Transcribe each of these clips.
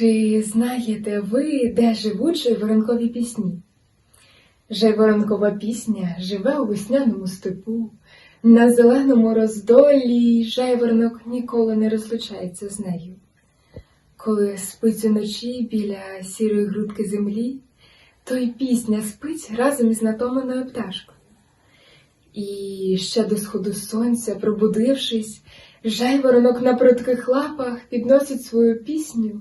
Чи знаєте ви, де живуть жайворонкові пісні? Жайворонкова пісня живе у весняному степу, на зеленому роздолі жайворонок ніколи не розлучається з нею. Коли спить уночі біля сірої грудки землі, то й пісня спить разом із натомленою пташкою. І ще до сходу сонця, пробудившись, жайворонок на прутких лапах підносить свою пісню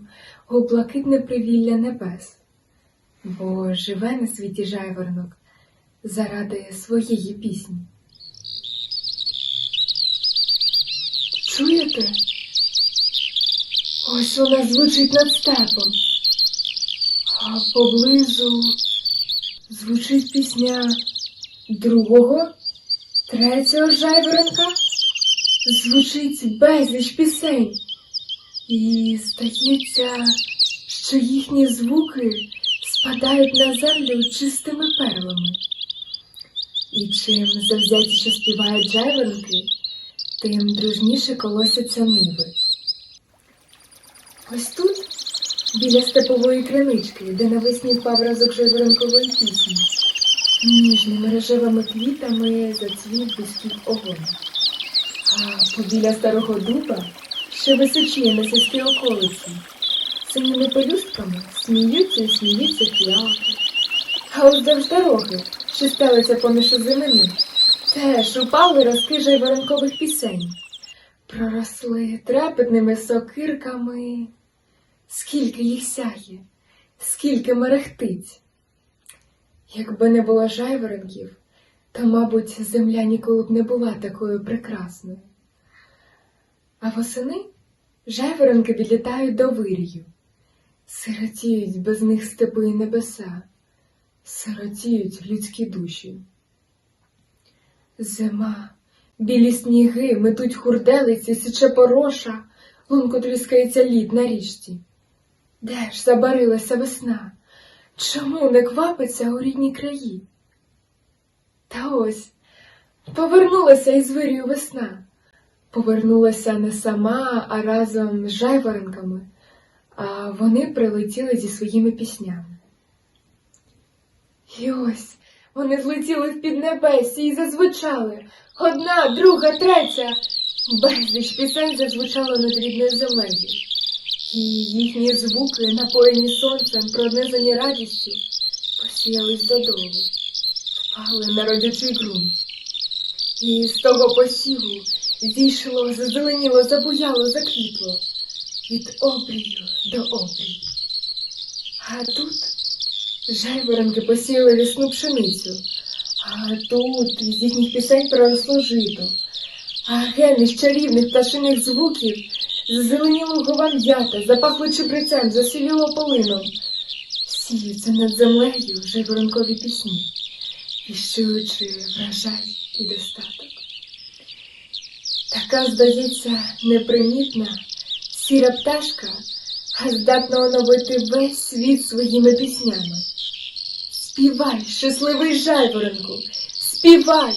у блакитне привілля небес, бо живе на світі жайворонок заради своєї пісні. Чуєте? Ось вона звучить над степом, а поблизу звучить пісня другого, третього жайворонка. Звучить безліч пісень. І здається, що їхні звуки спадають на землю чистими перлами. І чим завзятіше співають жайворонки, тим дружніше колосяться ниви. Ось тут, біля степової кринички, де навесні впав разок жайворонкової пісні, ніжними рожевими квітами зацвів близький огонь. Побіля старого дуба, що височіє на сільській околиці, синіми пелюстками сміються і сміються фіалки. А уздовж дороги, що стелиться поміж озимини, теж упали розки жайворонкових пісень. Проросли трепетними сокирками. Скільки їх сяє, скільки мерехтить. Якби не було жайворонків, то, мабуть, земля ніколи б не була такою прекрасною. А восени жайворонки відлітають до вирію, сиротіють без них степи і небеса, сиротіють людські душі. Зима, білі сніги метуть хурделиці, січе пороша, лунко тріскається лід на річці. Де ж забарилася весна? Чому не квапиться у рідні краї? Та ось повернулася із вирію весна. Повернулася не сама, а разом з жайворонками, а вони прилетіли зі своїми піснями. І ось вони злетіли в піднебесі і зазвучали. Одна, друга, третя. Безліч пісень зазвучало над рідною землею. І їхні звуки, напоєні сонцем, пронизані радістю, посіялись додолу, впали на родючий. І з того посіву зійшло, зазеленіло, забуяло, заквітло від обрію до обрію. А тут жайворонки посіяли лісну пшеницю, а тут із їхніх пісень проросло жито, а ген із чарівних пташиних звуків зазеленіло говам'ята, запахло чебрецем, засіліло полином. Сіються над землею жайворонкові пісні, віщуючи врожай і достаток. Така, здається, непримітна, сіра пташка, а здатна оновити весь світ своїми піснями. Співай, щасливий жайворонку, співай,